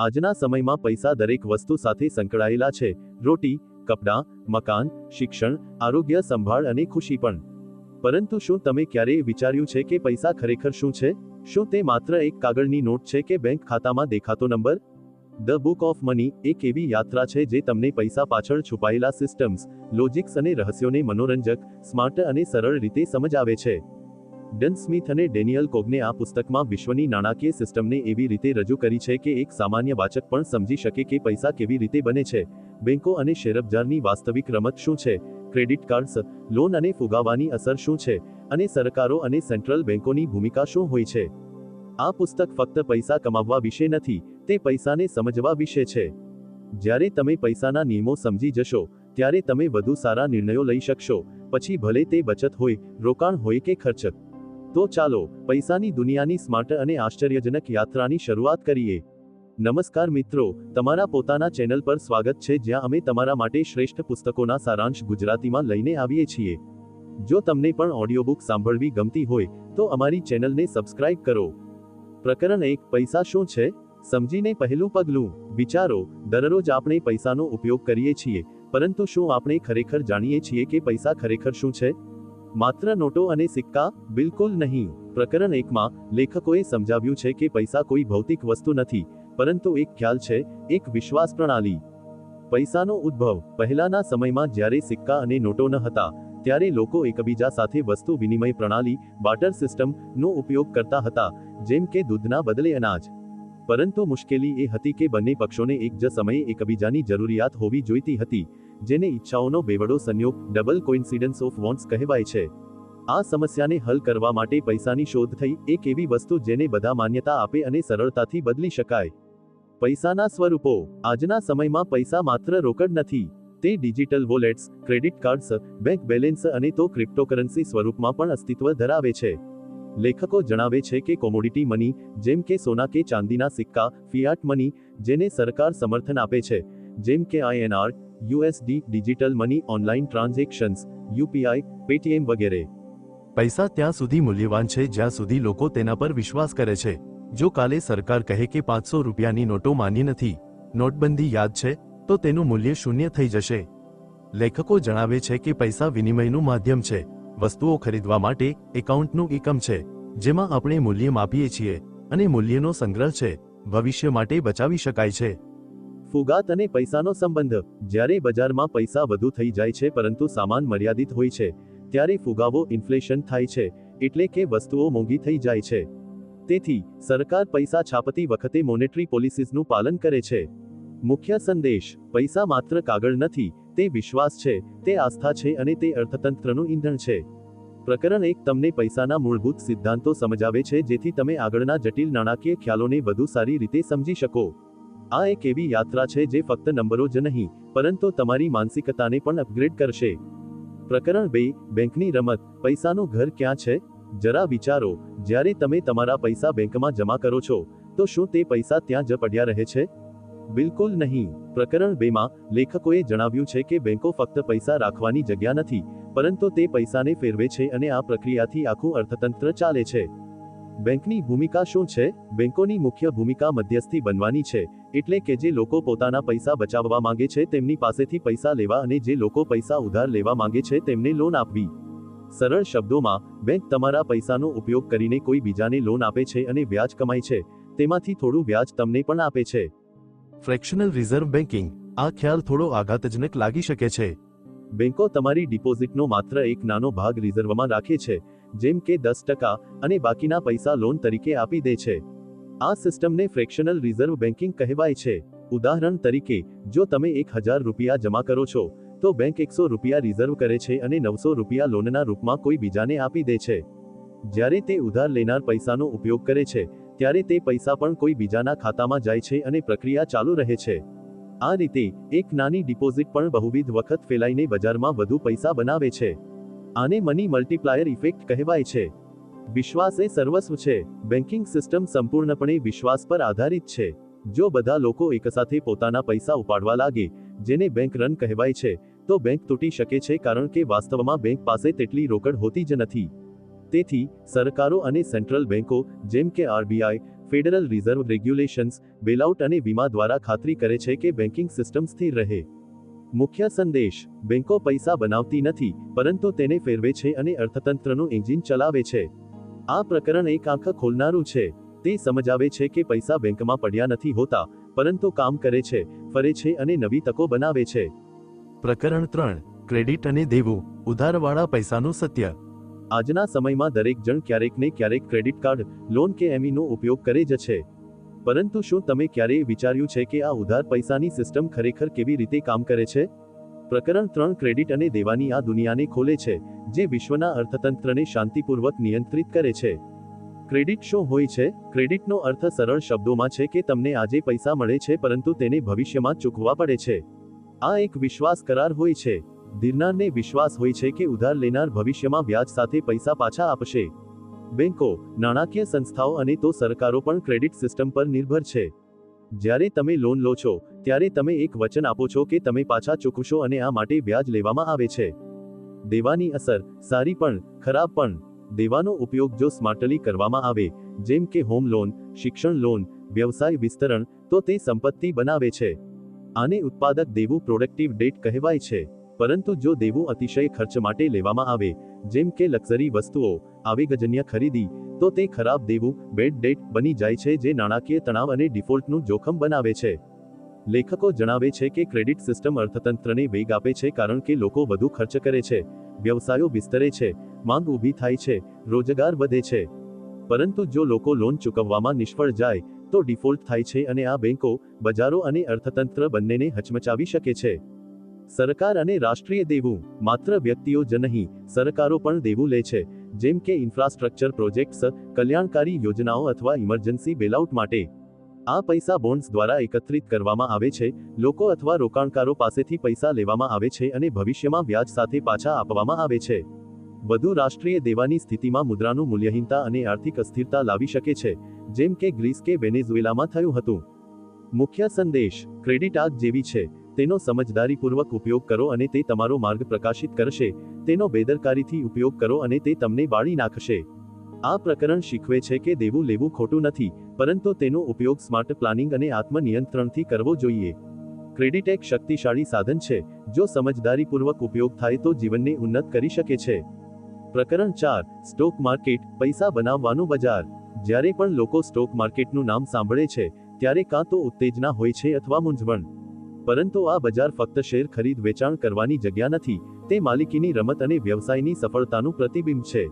આજના સમયમાં પૈસા દરેક વસ્તુ સાથે સંકળાયેલા છે. રોટી, કપડાં, મકાન, શિક્ષણ, આરોગ્ય, સંભાળ અને ખુશી પણ. પરંતુ શું તમે ક્યારેય વિચાર્યું છે કે પૈસા ખરેખર શું છે? શું તે માત્ર એક કાગળની નોટ છે કે બેંક ખાતામાં દેખાતો number? The book of money એક એવી યાત્રા છે જે તમને પૈસા પાછળ છુપાયેલા સિસ્ટમ્સ, લોજિક્સ અને રહસ્યોને મનોરંજક, સ્માર્ટ અને સરળ રીતે સમજાવે છે. ડન સ્મિથ અને ડેનિયલ કોગને આ પુસ્તકમાં વિશ્વની નાણાકીય સિસ્ટમને એવી રીતે રજૂ કરી છે કે એક સામાન્ય વાચક પણ સમજી શકે કે પૈસા કેવી રીતે બને છે. બેંકો અને શેરબજારની વાસ્તવિક રમત શું છે? ક્રેડિટ કાર્ડ્સ, લોન અને ફુગાવાની અસર શું છે? અને સરકારો અને સેન્ટ્રલ બેંકોની ભૂમિકા શું હોય છે? આ પુસ્તક ફક્ત પૈસા કમાવવા વિશે નથી, તે પૈસાને સમજવા વિશે છે. જ્યારે તમે પૈસાના નિયમો સમજી જશો, ત્યારે તમે વધુ સારા નિર્ણયો લઈ શકશો. પછી ભલે તે બચત હોય, રોકાણ હોય કે ખર્ચ. તો ચાલો, પૈસાની દુનિયાની સ્માર્ટ અને આશ્ચર્યજનક યાત્રાની શરૂઆત કરીએ. નમસ્કાર મિત્રો, તમારા પોતાના ચેનલ પર સ્વાગત છે જ્યાં અમે તમારા માટે શ્રેષ્ઠ પુસ્તકોના સારાંશ ગુજરાતીમાં લઈને આવીએ છીએ. જો તમને પણ ઓડિયોબુક સાંભળવી ગમતી હોય, તો અમારી ચેનલને સબસ્ક્રાઇબ કરો. પ્રકરણ એક, પૈસા શું છે? સમજીને પહેલું પગલું, વિચારો, દરરોજ આપણે પૈસાનો ઉપયોગ કરીએ છીએ, પરંતુ શું આપણે ખરેખર જાણીએ છીએ કે પૈસા ખરેખર શું છે? માત્ર નોટો અને સિક્કા? બિલકુલ નહીં. પ્રકરણ એકમાં લેખકોએ સમજાવ્યું છે કે પૈસા કોઈ ભૌતિક વસ્તુ નથી, પરંતુ એક ખ્યાલ છે, એક વિશ્વાસ પ્રણાલી. પૈસાનો ઉદ્ભવ. પહેલાના સમયમાં જ્યારે સિક્કા અને નોટો ન હતા, ત્યારે લોકો એકબીજા સાથે વસ્તુ વિનિમય પ્રણાલી, બાટર સિસ્ટમ નો ઉપયોગ કરતા હતા, જેમ કે દૂધના બદલે અનાજ. પરંતુ મુશ્કેલી એ હતી કે બંને પક્ષોને એક જ સમયે એકબીજાની જરૂરિયાત હોવી જોઈતી હતી. જેને ઈચ્છાઓનો બેવડો સંયોગ ડબલ કોઇન્સિડન્સ ઓફ વોન્ટ્સ કહેવાય છે. આ સમસ્યાને હલ કરવા માટે પૈસાની શોધ થઈ, એક એવી વસ્તુ જેને બધા માન્યતા આપે અને સરળતાથી બદલી શકાય. પૈસાના સ્વરૂપો. આજના સમયમાં પૈસા માત્ર રોકડ નથી. તે digital wallets credit cards bank balance અને તો ક્રિપ્ટોકરન્સી સ્વરૂપમાં પણ અસ્તિત્વ ધરાવે છે. લેખકો જણાવે છે કે કોમોડિટી મની જેમ કે સોના કે ચાંદીના સિક્કા ફિયાટ મની જેને સરકાર સમર્થન આપે છે. જેમ કે INR USD, digital money, online transactions, UPI, Paytm વગેરે. પૈસા ત્યાં સુધી મૂલ્યવાન છે, જ્યાં સુધી લોકો તેના પર વિશ્વાસ કરે છે. જો કાલે સરકાર કહે કે પાંચસો રૂપિયાની નોટો માન્ય નથી, નોટબંધી યાદ છે, તો તેનું મૂલ્ય શૂન્ય થઈ જશે. લેખકો જણાવે છે કે પૈસા વિનિમયનું માધ્યમ છે. વસ્તુઓ ખરીદવા માટે એકાઉન્ટનું એકમ છે, જેમાં આપણે મૂલ્ય માપીએ છીએ, અને મૂલ્યનો સંગ્રહ છે, ભવિષ્ય માટે બચાવી શકાય છે. ફુગાત અને પૈસાનો સંબંધ. જ્યારે બજારમાં પૈસા વધુ થઈ જાય છે પરંતુ સામાન મર્યાદિત હોય છે, ત્યારે ફુગાવો ઇન્ફ્લેશન થાય છે, એટલે કે વસ્તુઓ મોંઘી થઈ જાય છે. તેથી, સરકાર પૈસા છાપતી વખતે મોનેટરી પોલિસીઝનું પાલન કરે છે. મુખ્ય સંદેશ, પૈસા માત્ર કાગળ નથી, તે વિશ્વાસ છે, તે આસ્થા છે અને તે અર્થતંત્રનું ઈંધણ છે. પ્રકરણ એક તમને પૈસાના મૂળભૂત સિદ્ધાંતો સમજાવે છે જેથી તમે આગળના જટિલ નાણાકીય ખ્યાલોને વધુ સારી રીતે સમજી શકો. આ એક એવી યાત્રા છે જે ફક્ત નંબરો જ નહીં, પરંતુ તમારી માનસિકતાને પણ અપગ્રેડ કરશે. પ્રકરણ બે, બેંકની રમત, પૈસાનું ઘર ક્યાં છે? જરા વિચારો, જ્યારે તમે તમારા પૈસા બેંકમાં જમા કરો છો, તો શું તે પૈસા ત્યાં જ પડ્યા રહે છે? બિલકુલ નહીં. પ્રકરણ બેમાં લેખકોએ જણાવ્યું છે કે બેંકો ફક્ત પૈસા રાખવાની જગ્યા નથી, પરંતુ તે પૈસાને ફેરવે છે અને આ પ્રક્રિયાથી આખું અર્થતંત્ર ચાલે છે. બેંકની ભૂમિકા શું છે? બેંકોની મુખ્ય ભૂમિકા મધ્યસ્થી બનવાની છે એટલે કે જે લોકો પોતાના પૈસા બચાવવા માંગે છે તેમની પાસેથી પૈસા લેવા અને જે લોકો પૈસા ઉધાર લેવા માંગે છે તેમને લોન આપવી. સરળ શબ્દોમાં બેંક તમારા પૈસાનો ઉપયોગ કરીને કોઈ બીજાને લોન આપે છે અને વ્યાજ કમાય છે તેમાંથી થોડું વ્યાજ તમને પણ આપે છે. ફ્રેક્શનલ રિઝર્વ બેન્કિંગ આ ખ્યાલ થોડો આઘાતજનક લાગી શકે છે. બેંકો તમારી ડિપોઝિટનો માત્ર એક નાનો ભાગ રિઝર્વમાં રાખે છે જેમ કે દસ ટકા અને બાકીના પૈસા લોન તરીકે આપી દે છે. આ સિસ્ટમને ફ્રેક્શનલ રિઝર્વ બેન્કિંગ કહેવાય છે. ઉદાહરણ તરીકે, જો તમે એક હજાર રૂપિયા જમા કરો છો, તો બેંક એકસો રૂપિયા રિઝર્વ કરે છે અને નવસો રૂપિયા લોનના રૂપમાં કોઈ બીજાને આપી દે છે. જ્યારે તે ઉધાર લેનાર પૈસાનો ઉપયોગ કરે છે, ત્યારે તે પૈસા પણ કોઈ બીજાના ખાતામાં જાય છે અને પ્રક્રિયા ચાલુ રહે છે. આ રીતે, એક નાની ડિપોઝિટ પણ બહુવિધ વખત ફેલાઈને બજારમાં વધુ પૈસા બનાવે છે. આને મની મલ્ટીપ્લાયર ઇફેક્ટ કહેવાય છે. વિશ્વાસ એ સર્વસ્વ છે. બેન્કિંગ સિસ્ટમ સંપૂર્ણપણે વિશ્વાસ પર આધારિત છે. જો બધા લોકો એકસાથે પોતાના પૈસા ઉપાડવા લાગે, જેને બેંક રન કહેવાય છે, તો બેંક તૂટી શકે છે કારણ કે વાસ્તવમાં બેંક પાસે તેટલી રોકડ હોતી જ નથી. તેથી, સરકારો અને સેન્ટ્રલ બેંકો, જેમ કે RBI, federal reserve regulations, bailout અને વીમા દ્વારા ખાતરી કરે છે કે બેન્કિંગ સિસ્ટમ સ્થિર રહે. મુખ્ય સંદેશ, બેંકો પૈસા બનાવતી નથી, પરંતુ તેને ફેરવે છે અને અર્થતંત્રનું એન્જિન ચલાવે છે. આ પ્રકરણ એક આંખ ખોલનારું છે. તે સમજાવે છે કે પૈસા બેંકમાં પડ્યા નથી હોતા પરંતુ કામ કરે છે ફરે છે અને નવી તકો બનાવે છે. પ્રકરણ ત્રણ ક્રેડિટ અને દેવું ઉધારવાળા પૈસાનું સત્ય. આજના સમયમાં દરેક જણ ક્યારેક ને ક્યારેક ક્રેડિટ કાર્ડ લોન કે એમીનો ઉપયોગ કરે જ છે. પરંતુ શું તમે ક્યારેય વિચાર્યું છે કે આ ઉધાર પૈસાની સિસ્ટમ ખરેખર કેવી રીતે કામ કરે છે? પ્રકરણ ત્રણ ક્રેડિટ અને દેવાની આ દુનિયાને ખોલે છે, જે વિશ્વના અર્થતંત્રને શાંતિપૂર્વક નિયંત્રિત કરે છે. ક્રેડિટ શું હોય છે? ક્રેડિટનો અર્થ સરળ શબ્દોમાં છે કે તમને આજે પૈસા મળે છે પરંતુ તેને ભવિષ્યમાં ચૂકવવા પડે છે. આ એક વિશ્વાસ કરાર હોય છે. ધીરનારને વિશ્વાસ હોય છે કે ઉધાર લેનાર ભવિષ્યમાં વ્યાજ સાથે પૈસા પાછા આપશે. બેંકો, નાણાકીય સંસ્થાઓ અને તો સરકારો પણ ક્રેડિટ સિસ્ટમ પર નિર્ભર છે. જ્યારે તમે લોન લો છો, ત્યારે તમે એક વચન આપો છો કે તમે પાછા ચૂકવશો અને આ માટે વ્યાજ લેવામાં આવે છે. દેવાની અસર, સારી પણ, ખરાબ પણ. દેવાનો ઉપયોગ જો સ્માર્ટલી કરવામાં આવે, જેમ કે હોમ લોન શિક્ષણ લોન વ્યવસાય વિસ્તરણ, તો તે સંપત્તિ બનાવે છે. આને ઉત્પાદક દેવું પ્રોડક્ટિવ ડેટ કહેવાય છે. પરંતુ જો દેવું અતિશય ખર્ચ માટે લેવામાં આવે, જેમ કે લક્ઝરી વસ્તુઓ, આવેગજન્ય ખરીદી તો તે ખરાબ દેવું બેડ ડેટ બની જાય છે જે નાણાકીય તણાવ અને ડિફોલ્ટનું જોખમ બનાવે છે. લેખકો જણાવે છે કે ક્રેડિટ સિસ્ટમ અર્થતંત્રને વેગ આપે છે કારણ કે લોકો વધુ ખર્ચ કરે છે, વ્યવસાયો વિસ્તરે છે, માંગ ઊભી થાય છે, રોજગાર વધે છે. પરંતુ જો લોકો લોન ચૂકવવામાં નિષ્ફળ જાય, તો ડિફોલ્ટ થાય છે અને આ બેંકો, બજારો અને અર્થતંત્ર બંનેને હચમચાવી શકે છે. સરકાર અને રાષ્ટ્રીય દેવું, માત્ર વ્યક્તિઓ જ નહીં, સરકારો પણ દેવું લે છે. જેમ કે ઇન્ફ્રાસ્ટ્રક્ચર પ્રોજેક્ટ્સ, કલ્યાણકારી યોજનાઓ અથવા ઇમરજન્સી બેલઆઉટ માટે. આ પૈસા બોન્ડ્સ દ્વારા એકત્રિત કરવામાં આવે છે, લોકો અથવા રોકાણકારો પાસેથી પૈસા લેવામાં આવે છે અને ભવિષ્યમાં વ્યાજ સાથે પાછા આપવામાં આવે છે. વધુ રાષ્ટ્રીય દેવાની સ્થિતિમાં મુદ્રાનું મૂલ્યહીનતા અને આર્થિક અસ્થિરતા લાવી શકે છે, જેમ કે ગ્રીસ કે વેનેઝુએલામાં થયું હતું. મુખ્ય સંદેશ, ક્રેડિટ આગ જેવી છે. તેનો સમજદારીપૂર્વક ઉપયોગ કરો અને તે તમારો માર્ગ પ્રકાશિત કરશે, તેનો બેદરકારીથી ઉપયોગ કરો અને તે તમને બાળી નાખશે. આ પ્રકરણ શીખવે છે કે દેવું લેવું ખોટું નથી, પરંતુ તેનો ઉપયોગ સ્માર્ટ પ્લાનિંગ અને આત્મનિયંત્રણથી કરવો જોઈએ. ક્રેડિટ એક શક્તિશાળી સાધન છે, જો સમજદારીપૂર્વક ઉપયોગ થાય તો જીવનને ઉન્નત કરી શકે છે. પ્રકરણ ચાર, સ્ટોક માર્કેટ, પૈસા બનાવવાનું બજાર. જ્યારે પણ લોકો સ્ટોક માર્કેટનું નામ સાંભળે છે, ત્યારે કાં તો ઉત્તેજના હોય છે અથવા મૂંઝવણ. પરંતુ આ બજાર ફક્ત શેર ખરીદ વેચાણ કરવાની જગ્યા નથી, તે માલિકીની રમત અને વ્યવસાયની સફળતાનું પ્રતિબિંબ છે.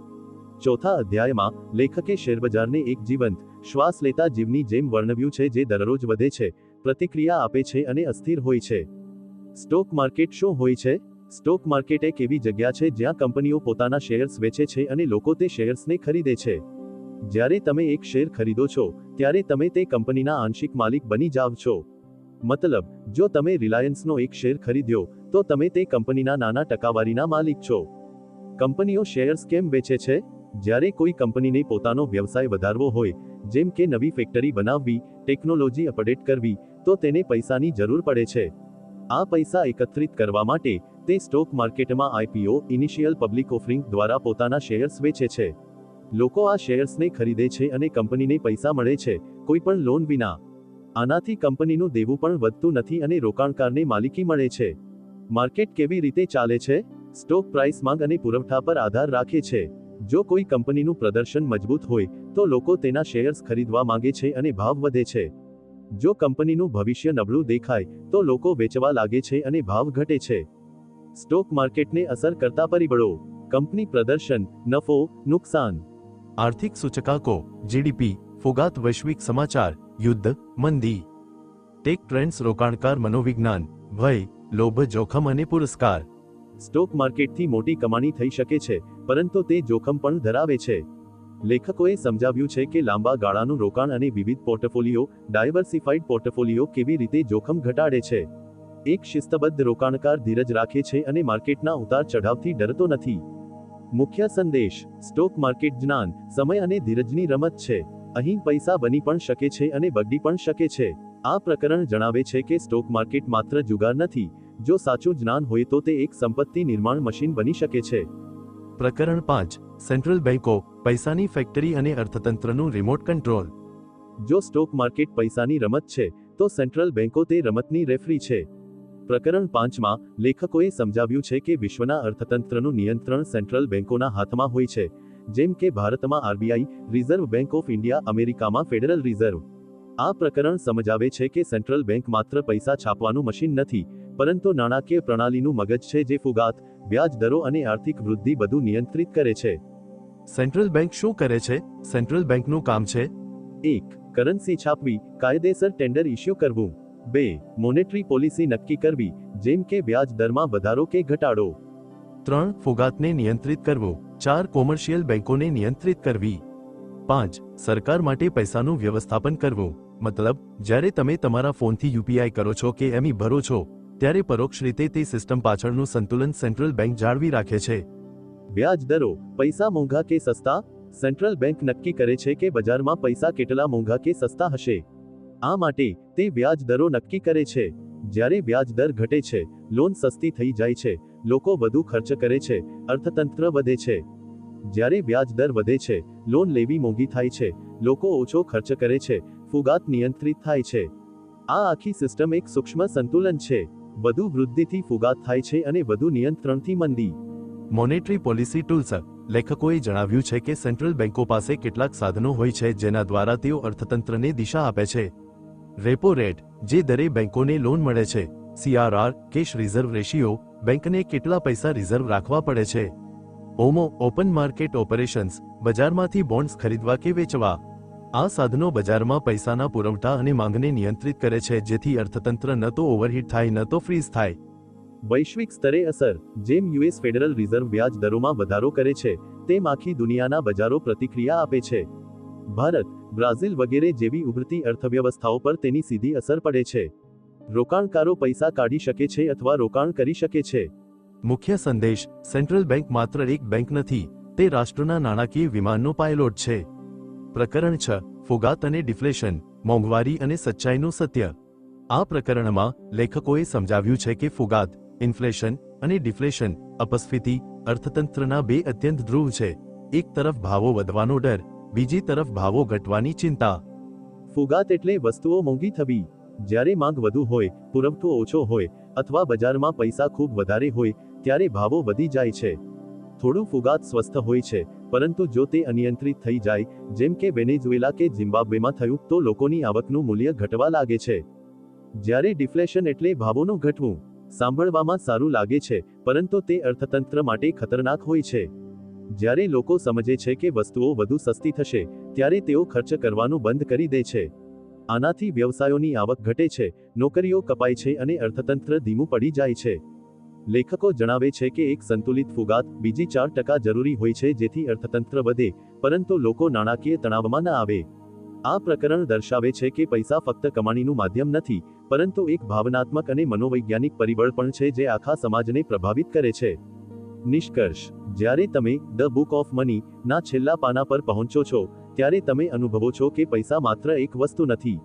ચોથા અધ્યાયમાં, લેખકે શેરબજારને એક જીવંત શ્વાસ લેતા જીવની જેમ વર્ણવ્યું છે જે દરરોજ વધે છે, પ્રતિક્રિયા આપે છે અને અસ્થિર હોય છે. સ્ટોક માર્કેટ શું હોય છે? સ્ટોક માર્કેટ એક એવી જગ્યા છે જ્યાં કંપનીઓ પોતાના શેર્સ વેચે છે અને લોકો તે શેર્સને ખરીદે છે. જ્યારે તમે એક શેર ખરીદો છો, ત્યારે તમે તે કંપનીના આંશિક માલિક બની જાવ છો. મતલબ, જો તમે રિલાયન્સનો એક શેર ખરીદ્યો, તો તમે તે કંપનીના નાના ટકાવારીના માલિક છો. કંપનીઓ શેર્સ કેમ વેચે છે? જ્યારે કોઈ કંપનીને પોતાનો વ્યવસાય વધારવો હોય, જેમ કે નવી ફેક્ટરી બનાવવી, ટેકનોલોજી અપડેટ કરવી, તો તેને પૈસાની જરૂર પડે છે. આ પૈસા એકત્રિત કરવા માટે, તે સ્ટોક માર્કેટમાં આઈપીઓ ઇનિશિયલ પબ્લિક ઓફરિંગ દ્વારા પોતાના શેર્સ વેચે છે. લોકો આ શેર્સને ખરીદે છે અને કંપનીને પૈસા મળે છે, કોઈ પણ લોન વિના. આનાથી કંપનીનું દેવું પણ વધતું નથી અને રોકાણકારને માલિકી મળે છે. માર્કેટ કેવી રીતે ચાલે છે? સ્ટોક પ્રાઇસ માંગ અને પુરવઠા પર આધાર રાખે છે. જો કોઈ કંપનીનું પ્રદર્શન મજબૂત હોય, તો લોકો તેના શેર્સ ખરીદવા માંગે છે અને ભાવ વધે છે. જો કંપનીનું ભવિષ્ય નબળું દેખાય, તો લોકો વેચવા લાગે છે અને ભાવ ઘટે છે. સ્ટોક માર્કેટને અસર કરતા પરિબળો. કંપની પ્રદર્શન, નફો, નુકસાન. આર્થિક સૂચકાંકો, જીડીપી, ફોગાત, વૈશ્વિક સમાચાર. યુદ્ધ, મંદી. ટેક ટ્રેન્ડ્સ રોકાણકાર, મનોવિજ્ઞાન, ભય, લોભ, જોખમ અને પુરસ્કાર. સ્ટોક માર્કેટથી મોટી કમાણી થઈ શકે છે, પરંતુ તે જોખમ પણ ધરાવે છે. લેખકોએ સમજાવ્યું છે કે લાંબા ગાળાનું રોકાણ અને વિવિધ પોર્ટફોલિયો ડાયવર્સિફાઈડ પોર્ટફોલિયો કેવી રીતે જોખમ ઘટાડે છે. એક શિસ્તબદ્ધ રોકાણકાર ધીરજ રાખે છે અને માર્કેટના ઉતાર ચઢાવથી ડરતો નથી. મુખ્ય સંદેશ સ્ટોક માર્કેટ જ્ઞાન, સમય અને ધીરજની રમત છે. અહીં પૈસા બની પણ શકે છે અને બગડી પણ શકે છે. આ પ્રકરણ જણાવે છે કે સ્ટોક માર્કેટ માત્ર જુગાર નથી જો સાચું જ્ઞાન હોય તો તે એક સંપત્તિ નિર્માણ મશીન બની શકે છે. પ્રકરણ પાંચ સેન્ટ્રલ બેન્કો પૈસાની ફેક્ટરી અને અર્થતંત્રનું રિમોટ કંટ્રોલ. જો સ્ટોક માર્કેટ પૈસાની રમત છે તો સેન્ટ્રલ બેન્કો તે રમતની રેફરી છે. પ્રકરણ પાંચમાં લેખકોએ સમજાવ્યું છે કે વિશ્વના અર્થતંત્રનું નિયંત્રણ સેન્ટ્રલ બેન્કોના હાથમાં હોય છે. જેમ કે ભારતમાં RBI reserve bank of India અમેરિકામાં ફેડરલ રિઝર્વ. આ પ્રકરણ સમજાવે છે કે સેન્ટ્રલ બેંક માત્ર પૈસા છાપવાનું મશીન નથી પરંતુ નાણાકીય પ્રણાલીનું મગજ છે જે ફુગાત વ્યાજ દરો અને આર્થિક વૃદ્ધિ બધું નિયંત્રિત કરે છે. સેન્ટ્રલ બેંક શું કરે છે? સેન્ટ્રલ બેંકનું કામ છે? એક કરન્સી છાપવી કાયદેસર ટેન્ડર ઇસ્યુ કરવું. બે મોનેટરી પોલિસી નક્કી કરવી જેમ કે વ્યાજ દરમાં વધારો કે ઘટાડો. ત્રણ ફુગાતને નિયંત્રિત કરવો. ચાર કોમર્શિયલ બેંકોને નિયંત્રિત કરવી. પાંચ, સરકાર માટે પૈસાનું વ્યવસ્થાપન કરવું. મતલબ, જ્યારે તમે તમારા ફોનથી યુપીઆઈ કરો છો કે એમી ભરો છો, ત્યારે પરોક્ષ રીતે તે સિસ્ટમ પાછળનું સંતુલન સેન્ટ્રલ બેંક જાળવી રાખે છે. વ્યાજ દરો, પૈસા મોંઘા કે સસ્તા, સેન્ટ્રલ બેંક નક્કી કરે છે કે બજારમાં પૈસા કેટલા મોંઘા કે સસ્તા હશે. આ માટે તે વ્યાજ દરો નક્કી કરે છે. જ્યારે વ્યાજ દર ઘટે છે, લોન સસ્તી થઈ જાય છે, લોકો વધુ ખર્ચ કરે છે અર્થતંત્ર વધે છે. જ્યારે વ્યાજ દર વધે છે, લોન લેવી મોંઘી થાય છે, લોકો ઓછો ખર્ચ કરે છે, ફુગાત નિયંત્રિત થાય છે. આ આખી સિસ્ટમ એક સૂક્ષ્મ સંતુલન છે. વધુ વૃદ્ધિથી ફુગાત થાય છે અને વધુ નિયંત્રણથી મંદી. મોનેટરી પોલિસી ટૂલ્સ લેખકોએ જણાવ્યું છે કે સેન્ટ્રલ બેંકો પાસે કેટલાક સાધનો હોય છે જેના દ્વારા તેઓ અર્થતંત્રને દિશા આપે છે. રેપો રેટ જે દરે બેંકોને લોન મળે છે. સીઆરઆર કેશ રિઝર્વ રેશિયો બેંકને કેટલા પૈસા રિઝર્વ રાખવા પડે છે? ઓમો ઓપન માર્કેટ ઓપરેશન્સ, બજારમાંથી બોન્ડ્સ ખરીદવા કે વેચવા? આ સાધનો બજારમાં પૈસાના પુરવઠા અને માંગને નિયંત્રિત કરે છે, જેથી અર્થતંત્ર ન તો ઓવરહીટ થાય, ન તો ફ્રીઝ થાય. વૈશ્વિક સ્તરે અસર, જેમ યુએસ ફેડરલ રિઝર્વ વ્યાજ દરોમાં વધારો કરે છે, તેમ આખી દુનિયાના બજારો પ્રતિક્રિયા આપે છે. ભારત, બ્રાઝિલ વગેરે જેવી ઉભરતી અર્થવ્યવસ્થાઓ પર તેની સીધી અસર પડે છે. રોકાણકારો પૈસા કાઢી શકે છે અથવા રોકાણ કરી શકે છે. મુખ્ય સંદેશ સેન્ટ્રલ બેંક માત્ર એક બેંક નથી તે રાષ્ટ્રના નાણાકીય વિમાનનો પાયલોટ છે. પ્રકરણ છ ફુગાત અને ડિફ્લેશન મોંઘવારી અને સચ્ચાઈનું સત્ય. આ પ્રકરણમાં લેખકોએ સમજાવ્યું છે કે ફુગાત ઇન્ફ્લેશન અને ડિફ્લેશન અપસ્ફિતિ અર્થતંત્રના બે અત્યંત ધ્રુવ છે. એક તરફ ભાવો વધવાનો ડર બીજી તરફ ભાવો ઘટવાની ચિંતા. ફુગાત એટલે વસ્તુઓ મોંઘી થવી. જ્યારે માંગ વધુ હોય, પુરવઠો ઓછો હોય અથવા બજારમાં પૈસા ખૂબ વધારે હોય, ત્યારે ભાવો વધી જાય છે. થોડું ફુગાત સ્વસ્થ હોય છે, પરંતુ જો તે અનિયંત્રિત થઈ જાય, જેમ કે વેનેઝુએલા કે ઝિમ્બાબ્વેમાં થયું, તો લોકોની આવકનું મૂલ્ય ઘટવા લાગે છે. જ્યારે ડિફ્લેશન એટલે ભાવોનું ઘટવું, સાંભળવામાં સારું લાગે છે, પરંતુ તે અર્થતંત્ર માટે ખતરનાક હોય છે. જ્યારે લોકો સમજે છે કે વસ્તુઓ વધુ સસ્તી થશે, ત્યારે તેઓ ખર્ચ કરવાનું બંધ કરી દે છે. આનાથી વ્યવસાયોની આવક ઘટે છે, નોકરીઓ કપાય છે અને અર્થતંત્ર ધીમું પડી જાય છે. લેખકો જણાવે છે કે એક સંતુલિત ફુગાત બીજી ચાર ટકા જરૂરી હોય છે જેથી અર્થતંત્ર વધે, પરંતુ લોકો નાણાકીય તણાવમાં ન આવે. આ પ્રકરણ દર્શાવે છે કે પૈસા ફક્ત કમાણીનું માધ્યમ નથી, પરંતુ એક ભાવનાત્મક અને મનોવૈજ્ઞાનિક પરિબળ પણ છે જે આખા સમાજને પ્રભાવિત કરે છે. નિષ્કર્ષ, જ્યારે તમે ધ બુક ઓફ મની ના છેલ્લા પાના પર પહોંચો છો ત્યારે તમે અનુભવો છો કે પૈસા માત્ર એક વસ્તુ નથી.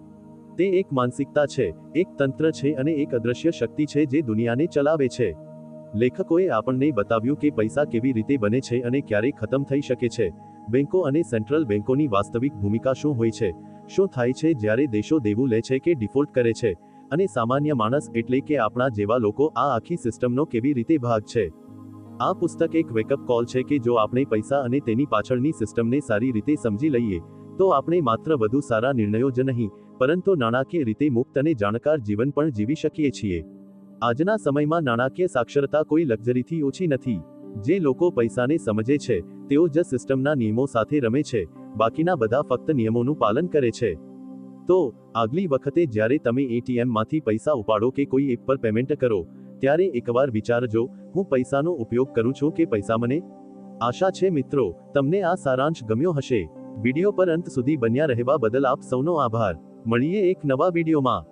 તે એક માનસિકતા છે, એક તંત્ર છે અને એક અદ્રશ્ય શક્તિ છે જે દુનિયાને ચલાવે છે. લેખકોએ આપણને બતાવ્યું કે પૈસા કેવી રીતે બને છે અને ક્યારે ખતમ થઈ શકે છે. બેંકો અને સેન્ટ્રલ બેંકોની વાસ્તવિક ભૂમિકા શું હોય છે? શું થાય છે જ્યારે દેશો દેવું લે છે કે ડિફોલ્ટ કરે છે? અને સામાન્ય માણસ એટલે કે આપણા જેવા લોકો આ આખી સિસ્ટમનો કેવી રીતે ભાગ છે? આ પુસ્તક એક વેકઅપ કોલ છે કે જો આપણે પૈસા અને તેની પાછળની સિસ્ટમને સારી રીતે સમજી લઈએ, તો આપણે માત્ર વધુ સારા નિર્ણયો જ નહીં, પરંતુ નાણાકીય રીતે મુક્ત અને જાણકાર જીવન પણ જીવી શકીએ છીએ. આજના સમયમાં નાણાકીય સાક્ષરતા કોઈ લક્ઝરીથી ઓછી નથી. જે લોકો પૈસાને સમજે છે, તેઓ જ સિસ્ટમના નિયમો સાથે રમે છે, બાકીના બધા ફક્ત નિયમોનું પાલન કરે છે. તો, આગલી વખતે જ્યારે તમે એટીએમમાંથી પૈસા ઉપાડો કે કોઈ એપ પર પેમેન્ટ કરો ત્યારે એકવાર વિચારજો, હું પૈસાનો ઉપયોગ કરું છું કે પૈસા મને? આશા છે મિત્રો, તમને આ સારાંશ ગમ્યો હશે. વિડિયો પર અંત સુધી બન્યા રહેવા બદલ આપ સૌનો આભાર. મળીએ એક નવા વિડિયોમાં.